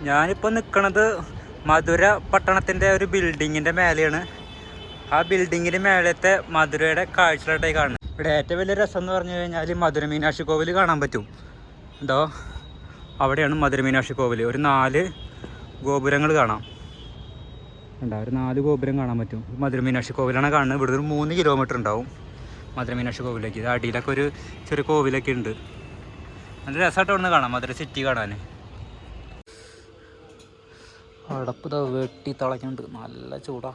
ഞാനിപ്പോൾ നിൽക്കുന്നത് മധുര പട്ടണത്തിന്റെ ഒരു ബിൽഡിങ്ങിന്റെ മേലെയാണ്. ആ ബിൽഡിങ്ങിന്റെ മേലത്തെ മധുരയുടെ കാഴ്ചകളായിട്ടായി കാണുന്നത് ഇവിടെ ഏറ്റവും വലിയ രസം എന്ന് പറഞ്ഞു കഴിഞ്ഞാൽ മധുര മീനാക്ഷി കോവിൽ കാണാൻ പറ്റും. എന്തോ? അവിടെയാണ് മധുര മീനാക്ഷി കോവിൽ ഒരു നാല് ഗോപുരങ്ങൾ കാണാം. ഉണ്ടാ ഒരു നാല് ഗോപുരം കാണാൻ പറ്റും. മധുര മീനാക്ഷി കോവിലാണ് കാണുന്നത്. ഇവിടെ ഒരു മൂന്ന് കിലോമീറ്റർ ഉണ്ടാവും മധുര മീനാക്ഷി കോവിലേക്ക്. അടിയിലൊക്കെ ഒരു ചെറിയ കോവിലൊക്കെ ഉണ്ട്. നല്ല രസമായിട്ട് ഒന്ന് കാണാം മധുര സിറ്റി കാണാൻ അടപ്പ് ഇതാ വെട്ടി തിളയ്ക്കുന്നുണ്ട് നല്ല ചൂടാ.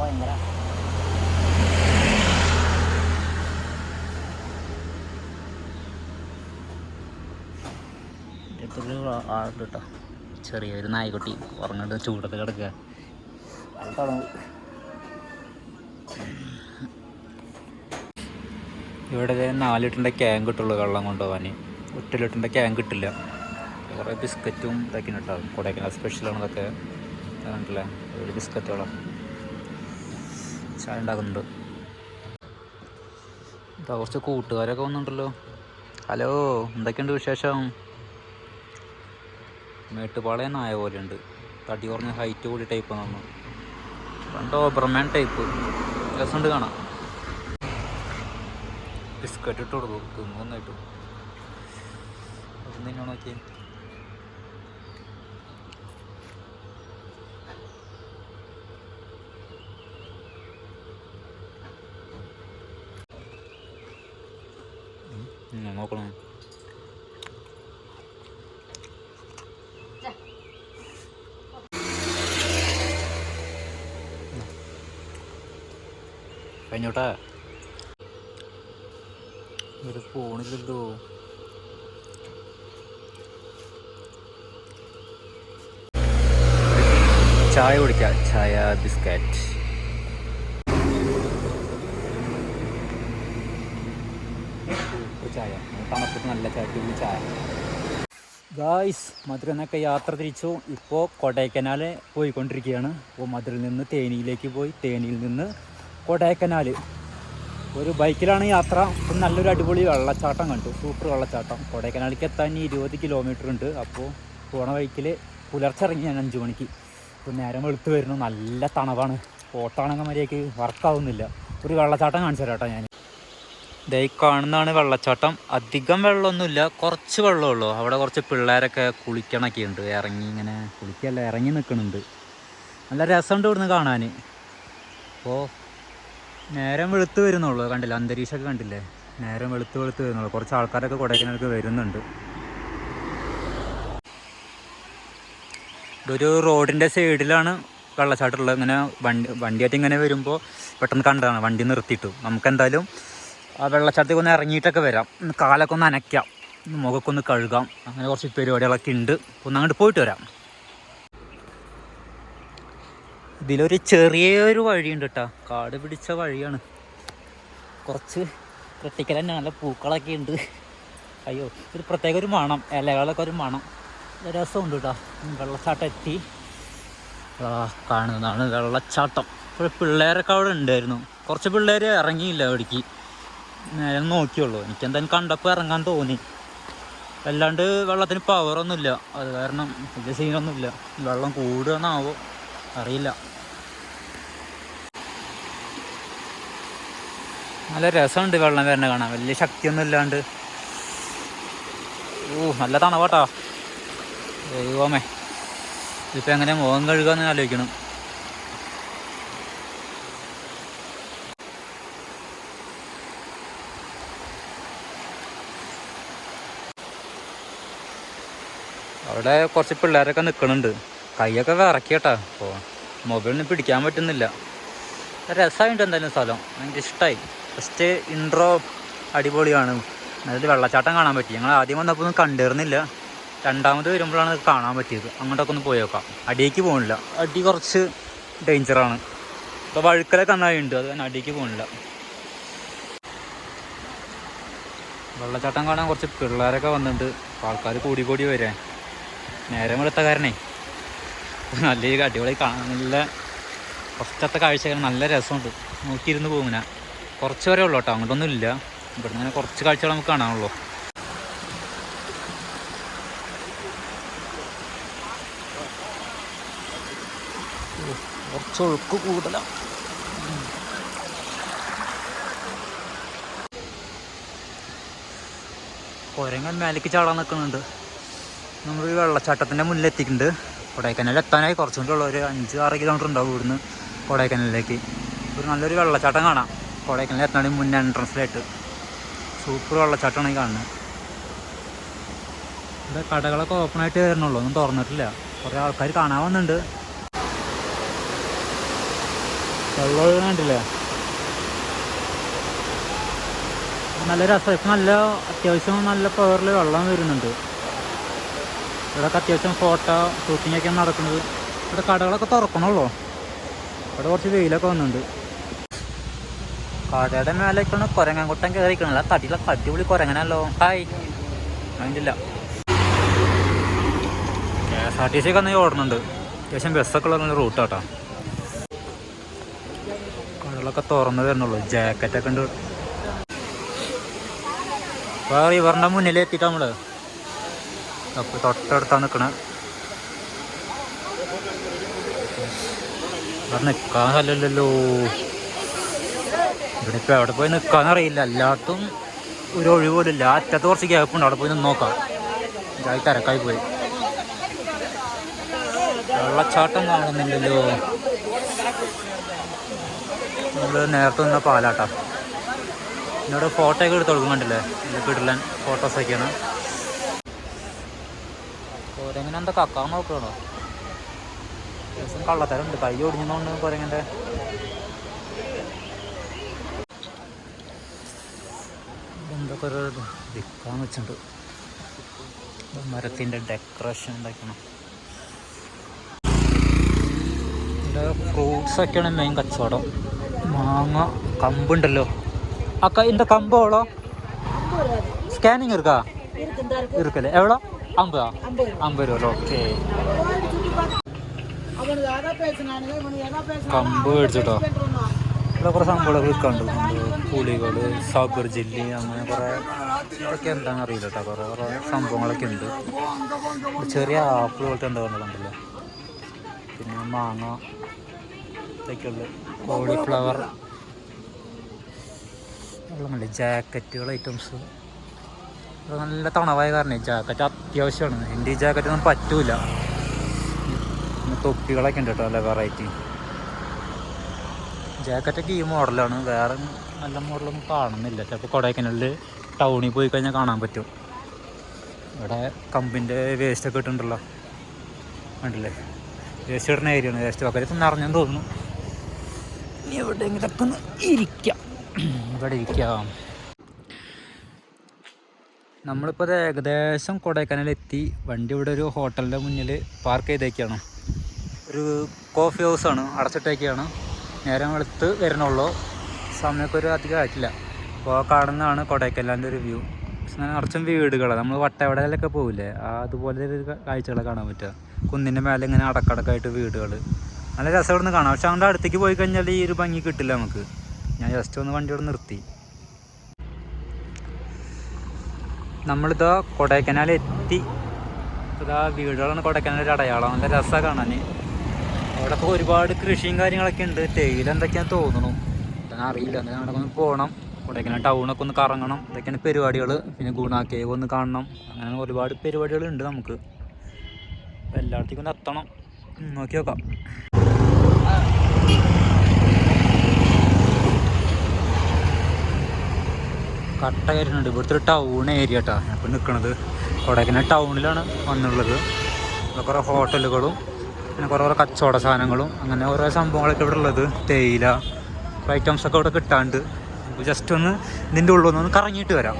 ഭയങ്കര. ആളുണ്ട് ചെറിയൊരു നായ്ക്കുട്ടി ഉറങ്ങിട്ട് ചൂടത്ത് കിടക്കുക അത് തണുവ് ഇവിടെ നാല് ലിറ്ററിന്റെ ക്യാൻ കിട്ടുള്ളൂ വെള്ളം കൊണ്ടുപോകാൻ. ഒറ്റ ലിറ്ററിന്റെ ക്യാൻ കിട്ടില്ല. കുറേ ബിസ്ക്കറ്റും ഇതൊക്കെ ഉണ്ടാവും കൊടൈക്കനാൽ സ്പെഷ്യലാണ് ഇതൊക്കെ. കണ്ടില്ലേ ഒരു ബിസ്ക്കറ്റോളം. ചായ ഉണ്ടാക്കുന്നുണ്ട്. ഇതാ കുറച്ച് കൂട്ടുകാരൊക്കെ വന്നിട്ടുണ്ടല്ലോ. ഹലോ എന്തൊക്കെയുണ്ട് വിശേഷം? മേട്ടുപാളയം നായ പോലെയുണ്ട്. തടി കുറഞ്ഞ ഹൈറ്റ് കൂടി ടൈപ്പ് വന്നു. പണ്ട് ഓബർമാൻ ടൈപ്പ് രസമുണ്ട് കാണാം ബിസ്ക്കറ്റ് ഇട്ട് കൊടുക്കും തിന്നോ നോക്കി നോക്കണം. കഴിഞ്ഞോട്ടാ. ഒരു ഫോണില്ലല്ലോ ചായ കുടിക്കാം. ചായ ബിസ്ക്കറ്റ്. ചായ. തണുപ്പത്ത് നല്ല ചായ ചായ. ഗായ്സ് മധുര എന്നൊക്കെ യാത്ര തിരിച്ചു. ഇപ്പോൾ കൊടൈക്കനാൽ പോയിക്കൊണ്ടിരിക്കുകയാണ്. അപ്പോൾ മധുരയിൽ നിന്ന് തേനിയിലേക്ക് പോയി. തേനിയിൽ നിന്ന് കൊടൈക്കനാൽ ഒരു ബൈക്കിലാണ് യാത്ര. നല്ലൊരു അടിപൊളി വെള്ളച്ചാട്ടം കണ്ടു. സൂപ്പർ വെള്ളച്ചാട്ടം. കൊടൈക്കനാലിലേക്ക് എത്താൻ ഇനി ഇരുപത് കിലോമീറ്റർ ഉണ്ട്. അപ്പോൾ പോണ ബൈക്കിൽ പുലർച്ചെ ഇറങ്ങി ഞാൻ അഞ്ച് മണിക്ക്. ഇപ്പോൾ നേരം വെളുത്ത് വരുന്നു. നല്ല തണവാണ്. ഓട്ടാണെങ്കിൽ മര്യാദയ്ക്ക് വർക്കാവുന്നില്ല ഒരു വെള്ളച്ചാട്ടം കാണിച്ചു തരാം കേട്ടോ ഞാൻ ഇതേ കാണുന്നതാണ് വെള്ളച്ചാട്ടം. അധികം വെള്ളമൊന്നുമില്ല. കുറച്ച് വെള്ളമുള്ളൂ അവിടെ കുറച്ച് പിള്ളേരൊക്കെ കുളിക്കണൊക്കെ ഉണ്ട്. ഇറങ്ങി ഇങ്ങനെ കുളിക്കല്ല ഇറങ്ങി നിൽക്കുന്നുണ്ട് നല്ല രസമുണ്ട് ഇവിടുന്ന് കാണാൻ അപ്പോൾ നേരം വെളുത്ത് വരുന്നുള്ളൂ. കണ്ടില്ല? അന്തരീക്ഷമൊക്കെ കണ്ടില്ലേ? നേരം വെളുത്ത് വെളുത്ത് വരുന്നുള്ളൂ. കുറച്ച് ആൾക്കാരൊക്കെ കൊടൈക്കനാലൊക്കെ വരുന്നുണ്ട്. ഇതൊരു റോഡിന്റെ സൈഡിലാണ് വെള്ളച്ചാട്ടമുള്ളത്. ഇങ്ങനെ വണ്ടി വണ്ടിയായിട്ട് ഇങ്ങനെ വരുമ്പോൾ പെട്ടെന്ന് കണ്ടതാണ്. വണ്ടി നിർത്തിയിട്ടു. നമുക്ക് എന്തായാലും ആ വെള്ളച്ചാട്ടത്തിൽ ഒന്ന് ഇറങ്ങിയിട്ടൊക്കെ വരാം. കാലൊക്കെ ഒന്ന് അനയ്ക്കാം. മുഖക്കൊന്ന് കഴുകാം. അങ്ങനെ കുറച്ച് പരിപാടികളൊക്കെ ഉണ്ട്. ഒന്ന് അങ്ങോട്ട് പോയിട്ട് വരാം. ഇതിലൊരു ചെറിയൊരു വഴിയുണ്ട് കേട്ടോ കാട് പിടിച്ച വഴിയാണ്. കുറച്ച് ക്രിട്ടിക്കൽ തന്നെ നല്ല പൂക്കളൊക്കെ ഉണ്ട്. അയ്യോ ഒരു പ്രത്യേക ഒരു മണം. ഇലകളൊക്കെ ഒരു മണം. രസമുണ്ട് കേട്ടോ വെള്ളച്ചാട്ടം എത്തി. കാണുന്നതാണ് വെള്ളച്ചാട്ടം. ഇപ്പോൾ പിള്ളേരൊക്കെ അവിടെ ഉണ്ടായിരുന്നു. കുറച്ച് പിള്ളേർ ഇറങ്ങിയില്ല അവിടേക്ക്. നേരെ നോക്കിയുള്ളൂ. എനിക്ക് എന്തായാലും കണ്ടപ്പോൾ ഇറങ്ങാൻ തോന്നി. അല്ലാണ്ട് വെള്ളത്തിന് പവറൊന്നുമില്ല അത് കാരണം വലിയ സീനൊന്നുമില്ല വെള്ളം കൂടുകയെന്നാവോ. അറിയില്ല. നല്ല രസമുണ്ട് വെള്ളം വരണ കാണാൻ. വലിയ ശക്തിയൊന്നും ഇല്ലാണ്ട്. ഓ നല്ല തണവാട്ടാ ദൈവമേ. ഇതിപ്പോൾ എങ്ങനെ മുഖം കഴുകാന്ന് ആലോചിക്കണം. അവിടെ കുറച്ച് പിള്ളേരൊക്കെ നിൽക്കുന്നുണ്ട് കൈയൊക്കെ വിറക്കിയട്ടാ. അപ്പോൾ മൊബൈലിന് പിടിക്കാൻ പറ്റുന്നില്ല. രസമായിട്ട് എന്തായാലും സ്ഥലം. എനിക്ക് ഇഷ്ടമായി ഫസ്റ്റ് ഇൻട്രോ അടിപൊളിയാണ്. അതിൽ വെള്ളച്ചാട്ടം കാണാൻ പറ്റി. ഞങ്ങൾ ആദ്യം വന്നപ്പോൾ ഒന്നും കണ്ടിരുന്നില്ല. രണ്ടാമത് വരുമ്പോഴാണ് കാണാൻ പറ്റിയത്. അങ്ങോട്ടൊക്കെ ഒന്ന് പോയി നോക്കാം. അടിയേക്ക് പോകുന്നില്ല. അടി കുറച്ച് ഡേഞ്ചറാണ് ഇപ്പോൾ വഴുക്കലൊക്കെ നന്നായി ഉണ്ട് അത് അടിയേക്ക് പോകുന്നില്ല. വെള്ളച്ചാട്ടം കാണാൻ കുറച്ച് പിള്ളേരൊക്കെ വന്നിട്ടുണ്ട്. ആൾക്കാർ കൂടി കൂടി വരാൻ. നേരം വെളുത്ത കാരണേ. നല്ലൊരു അടിപൊളി നല്ല ഫസ്റ്റത്തെ കാഴ്ചകൾ നല്ല രസമുണ്ട്. നോക്കിയിരുന്ന് പോകും ഞാൻ. കുറച്ച് വരെ ഉള്ളൂ കേട്ടോ. അങ്ങോട്ടൊന്നും ഇല്ല. ഇവിടെ ഇങ്ങനെ കുറച്ച് കാഴ്ചകൾ നമുക്ക് കാണാനുള്ളൂ. കുറച്ച് ഒഴുക്ക് കൂടുതലാണ് കുരങ്ങൻ മേലേക്ക് ചാടാൻ നിൽക്കുന്നുണ്ട്. നമ്മൾ ഈ വെള്ളച്ചാട്ടത്തിന്റെ മുന്നിലെത്തിക്കുന്നുണ്ട് കൊടൈക്കനാൽ എത്താനായി. കുറച്ചും കൂടി ഒരു അഞ്ച് ആറ് കിലോമീറ്റർ ഉണ്ടാവും ഇവിടുന്ന് കൊടൈക്കനാലിലേക്ക്. ഒരു നല്ലൊരു വെള്ളച്ചാട്ടം കാണാം. കൊടൈക്കനാൽ എത്താണെങ്കിൽ മുന്നേ എൻട്രൻസിലായിട്ട് സൂപ്പർ വെള്ളച്ചാട്ടമാണ് ഈ കാണുന്നത് ഇവിടെ കടകളൊക്കെ ഓപ്പൺ ആയിട്ട് വരുന്നുള്ളൂ. ഒന്നും തുറന്നിട്ടില്ല. കുറേ ആൾക്കാർ കാണാൻ വന്നിട്ടുണ്ട് വെള്ളം കണ്ടില്ലേ? നല്ല രസം. നല്ല അത്യാവശ്യം നല്ല പവറിൽ വെള്ളം വരുന്നുണ്ട്. ഇവിടെയൊക്കെ അത്യാവശ്യം ഫോട്ടോ ഷൂട്ടിംഗ് ഒക്കെ നടക്കുന്നത്. ഇവിടെ കടകളൊക്കെ തുറക്കണുള്ളൂ? ഇവിടെ കുറച്ച് വെയിലൊക്കെ വന്നിട്ടുണ്ട്. കടയുടെ മേലേക്കാണ് കുരങ്ങൻകുട്ടൻ കയറിക്കണല്ല തടിയിലൊക്കെ അടിപൊളി കുരങ്ങനല്ലോ. ഹായ് അതിന്റെ K S R T C ഒക്കെ അന്നേ ഓടുന്നുണ്ട്. അത്യാവശ്യം ബസ്സൊക്കെ ഉള്ള റൂട്ട് കേട്ടോ കടകളൊക്കെ തുറന്നു വരുന്നുള്ളൂ. ജാക്കറ്റൊക്കെ ഉണ്ട്. വേറെ റിവറിന്റെ മുന്നിൽ എത്തിയിട്ട് നമ്മൾ. അപ്പോൾ തൊട്ടടുത്താണ് നിൽക്കണേ ഇവിടെ നിൽക്കാൻ ഇവിടെ ഇപ്പോൾ എവിടെ പോയി നിൽക്കാന്നറിയില്ല എല്ലാത്തും ഒരു ഒഴിവുമില്ല അറ്റത്ത് കുറച്ച് ഗ്യാപ്പുണ്ട് അവിടെ പോയി നോക്കാം. ഇതായി തിരക്കായി പോയി. വെള്ളച്ചാട്ടം കാണുന്നില്ലല്ലോ. നമ്മൾ നേരത്തെ നിന്ന പാലാട്ടാ. എന്നോട് ഫോട്ടോ ഒക്കെ എടുത്ത് കൊടുക്കുന്നുണ്ടല്ലേ? ഇതൊക്കെ ഇടലാൻ ഫോട്ടോസൊക്കെയാണ് കുരങ്ങനെന്താ കക്കാൻ നോക്കണോ? ദിവസം കള്ളത്തരുണ്ട് കൈ ഓടിഞ്ഞോണ്ട് കുരങ്ങന്റെ എന്തൊക്കെ ഒരു വെച്ചിട്ടുണ്ട്. മരത്തിന്റെ ഡെക്കറേഷൻ ഉണ്ടാക്കണം ഇവിടെ ഫ്രൂട്ട്സൊക്കെയാണ് മെയിൻ കച്ചവടം. മാങ്ങ കമ്പുണ്ടല്ലോ അക്ക എന്റെ കമ്പോളോ സ്കാനിങ് ഇരിക്കാ ഇരിക്കല്ലേ എവളോ? ஐம்பதா ஐம்பது ரூபா ஓகே കമ്പ് മേടിച്ചിട്ടോ ഇവിടെ കുറേ സംഭവങ്ങളൊക്കെ വിൽക്കാണ്ട് പുളികൾ സാഗർ ജില്ലി അങ്ങനെ കുറേ ഇതൊക്കെ എന്താണെന്ന് അറിയില്ല കേട്ടോ കുറേ കുറേ സംഭവങ്ങളൊക്കെ ഉണ്ട് ചെറിയ ആപ്പിൾ പോലത്തെ എന്താ കണ്ടല്ലോ പിന്നെ മാങ്ങ ഇതൊക്കെയുള്ളു കോളിഫ്ലവർ വെള്ളമല്ലേ ജാക്കറ്റുകൾ ഐറ്റംസ് ഇവിടെ നല്ല തണവായ കാരണം ജാക്കറ്റ് അത്യാവശ്യമാണ്. എന്റെ ഈ ജാക്കറ്റ് ഒന്നും പറ്റൂല തൊപ്പികളൊക്കെ ഉണ്ട് കേട്ടോ നല്ല വെറൈറ്റി ജാക്കറ്റൊക്കെ ഈ മോഡലാണ് വേറെ നല്ല മോഡലൊന്നും കാണുന്നില്ല. ചിലപ്പോൾ കൊടൈക്കനാലിൽ ടൗണിൽ പോയി കഴിഞ്ഞാൽ കാണാൻ പറ്റും. ഇവിടെ കമ്പിന്റെ വേസ്റ്റൊക്കെ ഇട്ടുണ്ടല്ലോ കണ്ടില്ലേ? വേസ്റ്റ് ഇടുന്ന ഏരിയയാണ് വേസ്റ്റ് ഒക്കെ നിറഞ്ഞെന്ന് തോന്നുന്നു. എവിടെയെങ്കിലൊക്കെ ഒന്ന് ഇരിക്കാം. ഇവിടെ ഇരിക്കാം. നമ്മളിപ്പോൾ ഏകദേശം കൊടൈക്കനാൽ എത്തി വണ്ടി ഇവിടെ ഒരു ഹോട്ടലിന്റെ മുന്നിൽ പാർക്ക് ചെയ്തേക്കാണ്. ഒരു കോഫി ഹൗസാണ് അടച്ചിട്ടേക്കാണ്. നേരം വെളുത്ത് വരണുള്ളൂ. സമയമൊക്കെ ഒരു അധികം ആയിട്ടില്ല. അപ്പോൾ കാണുന്നതാണ് കൊടൈക്കനാലിന്റെ ഒരു വ്യൂ അങ്ങനെ നിറച്ചും വീടുകളാണ് നമ്മൾ വട്ടവടയിലൊക്കെ പോകില്ലേ ആ അതുപോലെ ഒരു കാഴ്ചകളെ കാണാൻ പറ്റുക. കുന്നിന്റെ മേലെ ഇങ്ങനെ അടക്കടക്കായിട്ട് വീടുകൾ നല്ല രസമുണ്ട് കാണാം. പക്ഷെ അങ്ങോട്ട് അടുത്തേക്ക് പോയി കഴിഞ്ഞാൽ ഈ ഒരു ഭംഗി കിട്ടില്ല നമുക്ക്. ഞാൻ ജസ്റ്റ് ഒന്ന് വണ്ടി ഇവിടെ നിർത്തി. നമ്മളിതാ കൊടൈക്കനാൽ എത്തി ഇതാ വീടുകളാണ് കൊടൈക്കനാൽ ഒരു അടയാളം. നല്ല രസമാണ് കാണാൻ അവിടെ ഇപ്പോൾ ഒരുപാട് കൃഷിയും കാര്യങ്ങളൊക്കെ ഉണ്ട്. തേയില എന്തൊക്കെയാണെന്ന് തോന്നുന്നു. അറിയില്ല. എന്നാലും അവിടെ ഒന്ന് പോകണം കൊടൈക്കനാൽ ടൗണൊക്കെ ഒന്ന് കറങ്ങണം. ഇതൊക്കെയാണ് പരിപാടികൾ പിന്നെ ഗുണ കേവ് ഒന്ന് കാണണം. അങ്ങനെ ഒരുപാട് പരിപാടികളുണ്ട് നമുക്ക്. അപ്പോൾ എല്ലായിടത്തേക്കും ഒന്ന് എത്തണം. നോക്കി നോക്കാം. കട്ട കയറുന്നുണ്ട് ഇവിടുത്തെ ഒരു ടൗൺ ഏരിയ കേട്ടോ ഞാനിപ്പോൾ നിൽക്കുന്നത് കൊടൈക്കനാൽ ടൗണിലാണ് വന്നുള്ളത്. ഇവിടെ കുറേ ഹോട്ടലുകളും പിന്നെ കുറേ കുറേ കച്ചവട സാധനങ്ങളും അങ്ങനെ കുറേ സംഭവങ്ങളൊക്കെ ഇവിടെ ഉള്ളത്. തേയില കുറേ ഐറ്റംസ് ഒക്കെ ഇവിടെ കിട്ടാണ്ട്. ജസ്റ്റ് ഒന്ന് ഇതിന്റെ ഉള്ളിൽ ഒന്ന് കറങ്ങിയിട്ട് വരാം.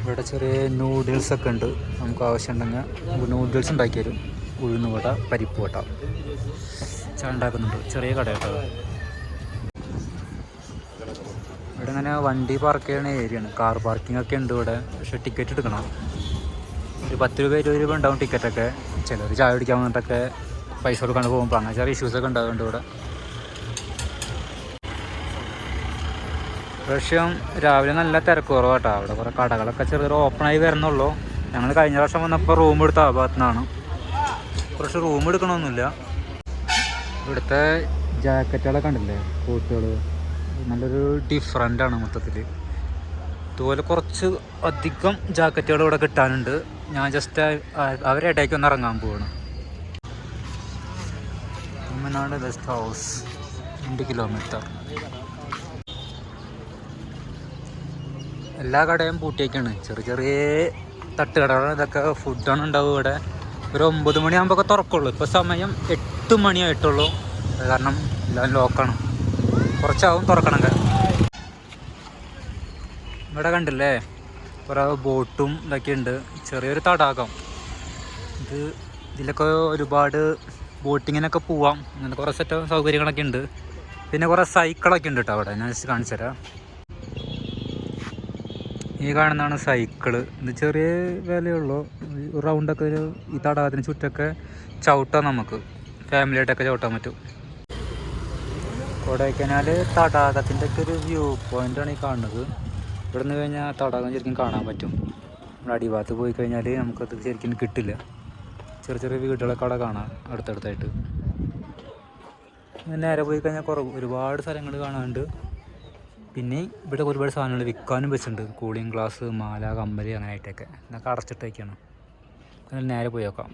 ഇവിടെ ചെറിയ നൂഡിൽസ് ഒക്കെ ഉണ്ട്. നമുക്ക് ആവശ്യമുണ്ടെങ്കിൽ നൂഡിൽസ് ഉണ്ടാക്കി തരും. ഉഴുന്നുവട പരിപ്പ് വട ചായ ഉണ്ടാക്കുന്നുണ്ട്. ചെറിയ കട കേട്ടോ ഇവിടെ ഇങ്ങനെ വണ്ടി പാർക്ക് ചെയ്യുന്ന ഏരിയയാണ് കാർ പാർക്കിംഗ് ഒക്കെ ഉണ്ട് ഇവിടെ. പക്ഷെ ടിക്കറ്റ് എടുക്കണം. ഒരു പത്ത് രൂപ ഇരുപത് രൂപ ഉണ്ടാവും ടിക്കറ്റൊക്കെ ചിലർ ചായ കുടിക്കാൻ വന്നിട്ടൊക്കെ പൈസ കൊടുക്കാണ്ട് പോകുമ്പോൾ അങ്ങനെ ചെറിയ ഇഷ്യൂസൊക്കെ ഉണ്ടാകുന്നുണ്ട് ഇവിടെ. പ്രാവശ്യം രാവിലെ നല്ല തിരക്ക് കുറവാട്ടോ. അവിടെ കുറേ കടകളൊക്കെ ചെറിയൊരു ഓപ്പൺ ആയി വരുന്നുള്ളൂ. ഞങ്ങൾ കഴിഞ്ഞ പ്രാവശ്യം വന്നപ്പോൾ റൂം എടുത്ത ആ ഭാഗത്തുനിന്നാണ്. കുറച്ച് റൂം എടുക്കണമൊന്നുമില്ല. ഇവിടുത്തെ ജാക്കറ്റുകളൊക്കെ ഉണ്ടല്ലേ കോട്ടുകൾ നല്ലൊരു ഡിഫറന്റാണ് മൊത്തത്തിൽ ഇതുപോലെ കുറച്ച് അധികം ജാക്കറ്റുകൾ ഇവിടെ കിട്ടാനുണ്ട്. ഞാൻ ജസ്റ്റ് അവരെ ഇടയ്ക്ക് ഒന്ന് ഇറങ്ങാൻ പോവാണ്. തമിഴ്നാട് ഗസ്റ്റ് ഹൗസ് രണ്ട് കിലോമീറ്റർ എല്ലാ കടയും പൂട്ടിയേക്കാണ്. ചെറിയ ചെറിയ തട്ടുകടകളാണ്. ഇതൊക്കെ ഫുഡാണ് ഉണ്ടാവും ഇവിടെ. ഒരു ഒമ്പത് മണിയാകുമ്പോൾ ഒക്കെ തുറക്കുള്ളൂ. ഇപ്പോൾ സമയം എട്ട് മണിയായിട്ടുള്ളൂ. കാരണം എല്ലാം ലോക്കാണ് കുറച്ചാവും തുറക്കണമെങ്കിൽ ഇവിടെ കണ്ടില്ലേ? കുറേ ബോട്ടും ഇതൊക്കെ ഉണ്ട്. ചെറിയൊരു തടാകം. ഇത് ഇതിലൊക്കെ ഒരുപാട് ബോട്ടിങ്ങിനൊക്കെ പോവാം. അങ്ങനെ കുറേ സെറ്റ് സൗകര്യങ്ങളൊക്കെ ഉണ്ട്. പിന്നെ കുറേ സൈക്കിളൊക്കെ ഉണ്ട് കേട്ടോ അവിടെ. ഞാൻ ജസ്റ്റ് കാണിച്ചു തരാം. ഈ കാണുന്നതാണ് സൈക്കിൾ. ഇത് ചെറിയ വിലയുള്ളൂ റൗണ്ടൊക്കെ ഒരു ഈ തടാകത്തിന് ചുറ്റൊക്കെ ചവിട്ടാം നമുക്ക്. ഫാമിലിയായിട്ടൊക്കെ ചവിട്ടാൻ പറ്റും. കൊടൈക്കനാൽ തടാകത്തിന്റെ ഒക്കെ ഒരു വ്യൂ പോയിന്റ് ആണ് ഈ കാണുന്നത്. ഇവിടെ നിന്ന് കഴിഞ്ഞാൽ തടാകം ശരിക്കും കാണാൻ പറ്റും. നമ്മുടെ അടിഭാഗത്ത് പോയി കഴിഞ്ഞാൽ നമുക്കത് ശരിക്കും കിട്ടില്ല. ചെറിയ ചെറിയ വീടുകളൊക്കെ അവിടെ കാണാം അടുത്തടുത്തായിട്ട്. നേരെ പോയി കഴിഞ്ഞാൽ കുറവ്. ഒരുപാട് സ്ഥലങ്ങൾ കാണാനുണ്ട്. പിന്നെ ഇവിടെ ഒരുപാട് സാധനങ്ങൾ വിൽക്കാനും വെച്ചിട്ടുണ്ട്. കൂളിംഗ് ഗ്ലാസ് മാല കമ്പലി അങ്ങനെ ആയിട്ടൊക്കെ എന്നൊക്കെ അടച്ചിട്ടൊക്കെയാണ് നേരെ പോയി നോക്കാം.